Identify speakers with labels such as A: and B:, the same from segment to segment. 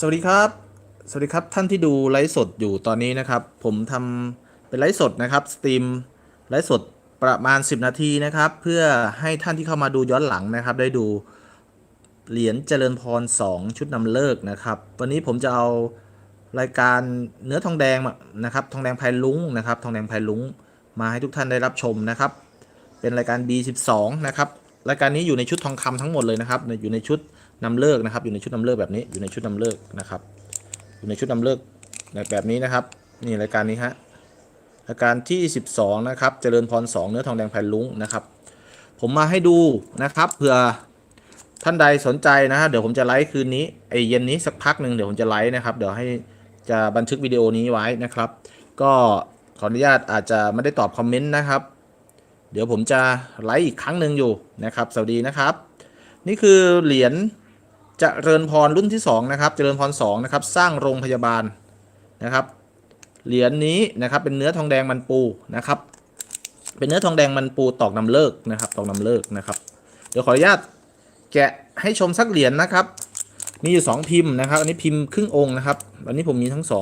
A: สวัสดีครับ สวัสดีครับท่านที่ดูไลฟ์สดอยู่ตอนนี้นะครับ ผมทำเป็นไลฟ์สดนะครับสตรีมไลฟ์สดประมาณ 10 นาทีนะครับ เพื่อให้ท่านที่เข้ามาดูย้อนหลังนะครับ ได้ดูเหรียญเจริญพร 2 ชุดนำเลิกนะครับ วันนี้ผมจะเอารายการเนื้อทองแดงนะครับทองแดงพายลุงนะครับทองแดงพายลุงมาให้ทุกท่านได้รับชมนะครับ เป็นรายการ B12 นะครับรายการนี้อยู่ในชุดทองคำทั้งหมดเลยนะครับอยู่ในชุด นำเลิกนะครับ อยู่ในชุดนำเลิกแบบนี้อยู่ในชุดนำเลิกนะครับ อยู่ในชุดนำเลิกแบบนี้นะครับ นี่รายการนี้ฮะรายการที่ 12 นะครับ เจริญพร 2 เนื้อทองแดงแผ่นลุงนะครับ ผมมาให้ดูนะครับเผื่อท่านใดสนใจนะฮะเดี๋ยวผมจะไลฟ์คืนนี้ไอเย็นนี้สักพักหนึ่งเดี๋ยวผมจะไลฟ์นะครับ เดี๋ยวให้จะบันทึกวิดีโอนี้ไว้นะครับ ก็ขออนุญาตอาจจะไม่ได้ตอบคอมเมนต์นะครับ เดี๋ยวผมจะไลฟ์อีกครั้งหนึ่งอยู่นะครับ สวัสดีนะครับ นี่คือเหรียญ จเริญพรรุ่นที่2นะครับเจริญพร2นะครับสร้างโรงพยาบาลนะครับเหรียญนี้นะครับเป็นเนื้อทองแดงมันปูนะครับ เป็นเนื้อทองแดงมันปูตอกนำเลิกนะครับตอกนำเลิกนะครับ เดี๋ยวขออนุญาตแกะให้ชมสักเหรียญนะครับ มีอยู่ 2 พิมพ์นะครับ อันนี้พิมพ์ครึ่งองค์นะครับอันนี้ผมมีทั้ง 2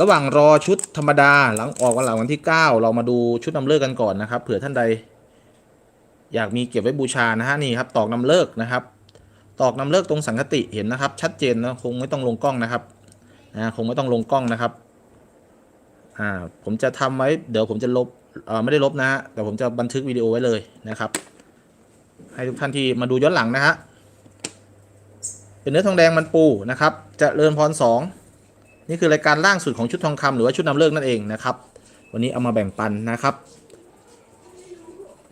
A: ระหว่างรอชุดธรรมดาหลังออกวันหลังวันที่ 9 เรามาดูชุดนำเลิกกันก่อนนะครับ เผื่อท่านใด อยากมีเก็บไว้บูชานะฮะนี่ครับตอกนำเลิกนะครับ ตอกนำเลิกตรงสังคติเห็นนะครับ ชัดเจนนะคงไม่ต้องลงกล้องนะครับนะคงไม่ต้องลงกล้องนะครับอ่าผมจะทำไว้เดี๋ยวผมจะลบเอ่อไม่ได้ลบนะฮะแต่ผมจะบันทึกวิดีโอไว้เลยนะครับ ให้ทุกท่านที่มาดูย้อนหลังนะฮะเป็นเนื้อทองแดงมันปูนะครับจะเริญพรสองนี่คือรายการล่างสุดของชุดทองคำหรือว่าชุดนำเลิกนั่นเองนะครับ วันนี้เอามาแบ่งปันนะครับ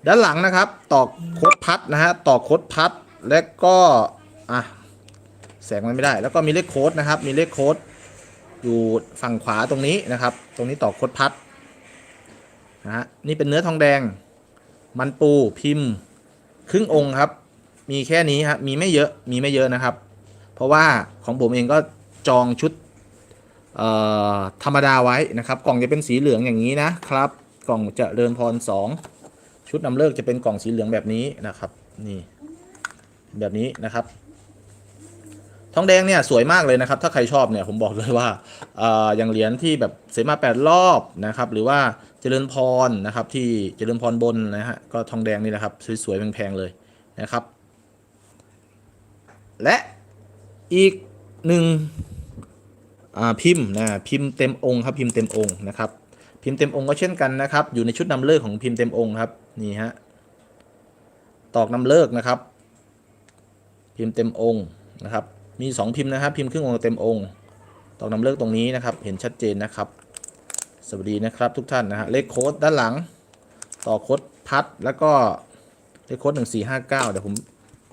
A: ด้านหลังนะครับตอกโคดพัดนะฮะตอกโคดพัดและก็อะแสงมันไม่ได้ แล้วก็มีเลขโค้ดนะครับ มีเลขโค้ดอยู่ฝั่งขวาตรงนี้นะครับ ตรงนี้ตอกโคดพัดนะฮะนี่เป็นเนื้อทองแดง มันปูพิมพ์ ครึ่งองค์ครับ มีแค่นี้ครับมีไม่เยอะมีไม่เยอะนะครับ เพราะว่าของผมเองก็จองชุดธรรมดาไว้นะครับ กล่องจะเป็นสีเหลืองอย่างนี้นะครับ กล่องเจะเริญพรสอง ชุดนำเลิกจะเป็นกล่องสีเหลืองแบบนี้นะครับ นี่ แบบนี้นะครับ ทองแดงเนี่ยสวยมากเลยนะครับ ถ้าใครชอบเนี่ยผมบอกเลยว่าอออย่างเหรียญที่แบบเสมาแปดรอบนะครับ หรือว่าเจริญพรนะครับ ที่เจริญพรบนนะฮะก็ทองแดงนี่นะครับสวยๆแพงๆเลยนะครับ และอีกหนึ่งพิมพ์นะพิมพ์เต็มองค์ครับพิมพ์เต็มองค์นะครับ พิมพ์เต็มองค์ก็เช่นกันนะครับ อยู่ในชุดนำเลิกของพิมพ์เต็มองค์ครับนี่ฮะตอกนำเลิกนะครับ พิมพ์เต็มองค์นะครับ มีสองพิมพ์นะครับ พิมพ์ครึ่งองค์กับเต็มองค์ตอกนำเลิกตรงนี้นะครับ เห็นชัดเจนนะครับ สวัสดีนะครับทุกท่านนะฮะเลขโค้ดด้านหลัง ต่อโค้ดพัดแล้วก็เลขโค้ดหนึ่งสี่ห้าเก้าเดี๋ยวผม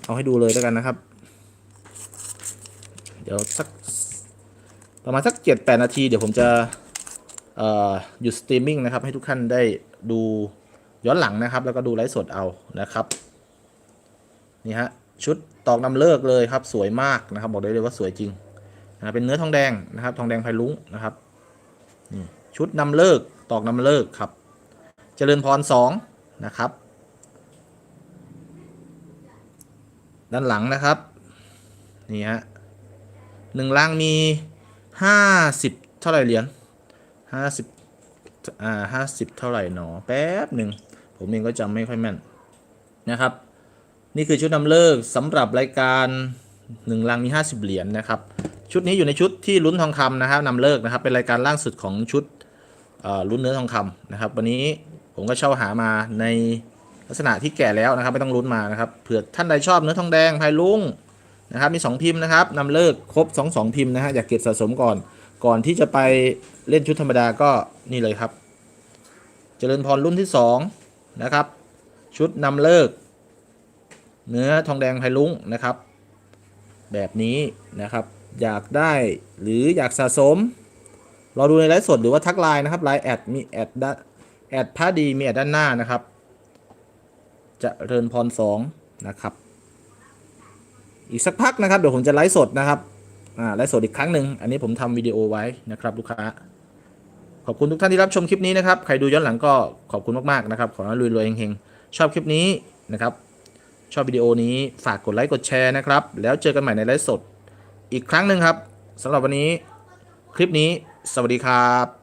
A: เอาให้ดูเลยแล้วกันนะครับ เดี๋ยวสักประมาณสักเจ็ดแปดนาทีเดี๋ยวผมจะ หยุดสตรีมมิ่งนะครับ ให้ทุกท่านได้ดูย้อนหลังนะครับ แล้วก็ดูไลฟ์สดเอานะครับ นี่ฮะชุดตอกนำเลิกเลยครับ สวยมากนะครับ บอกได้เลยว่าสวยจริงนะเป็นเนื้อทองแดงนะครับ ทองแดงไพลุงนะครับนี่ชุดนำเลิกตอกนำเลิกครับ เจริญพรสองนะครับ ด้านหลังนะครับนี่ฮะหนึ่งลังมีห้าสิบเท่าไหร่เหรียญ ห้าสิบอ่าห้าสิบเท่าไหร่หนอ แป๊บหนึ่ง ผมเองก็จำไม่ค่อยแม่นนะครับ นี่คือชุดนำเลิกสำหรับรายการหนึ่งลังมีห้าสิบเหรียญนะครับ ชุดนี้อยู่ในชุดที่ลุ้นทองคำนะครับนำเลิกนะครับ เป็นรายการล่างสุดของชุดเอ่อลุ้นเนื้อทองคำนะครับ วันนี้ผมก็เช่าหามาในลักษณะที่แก่แล้วนะครับ ไม่ต้องลุ้นมานะครับเผื่อท่านใดชอบเนื้อทองแดงพายลุงนะครับมีสองพิมพ์นะครับนำเลิกครบสองสองพิมพ์นะฮะอยากเก็บสะสมก่อน ก่อนที่จะไปเล่นชุดธรรมดาก็นี่เลยครับ เจริญพรรุ่นที่2นะครับ ชุดนำเลิก เนื้อทองแดงไพลุงนะครับ แบบนี้นะครับ อยากได้หรืออยากสะสม เรอดูในไลฟ์สดหรือว่าทักไลน์นะครับไลน์แอดมีแอดด้านแอดพาดีมีแอดด้านหน้านะครับจะเจริญพร2นะครับ อีกสักพักนะครับ เดี๋ยวผมจะไลฟ์สดนะครับ อ่าและสดอีกครั้งหนึ่งอันนี้ผมทำวิดีโอไว้นะครับ ลูกค้า ขอบคุณทุกท่านที่รับชมคลิปนี้นะครับ ใครดูย้อนหลังก็ขอบคุณมากๆนะครับ ขอให้รวยๆเฮงๆ ชอบคลิปนี้นะครับ ชอบวิดีโอนี้ฝากกดไลค์กดแชร์นะครับ แล้วเจอกันใหม่ในไลฟ์สด อีกครั้งหนึ่งครับสำหรับวันนี้คลิปนี้ สวัสดีครับ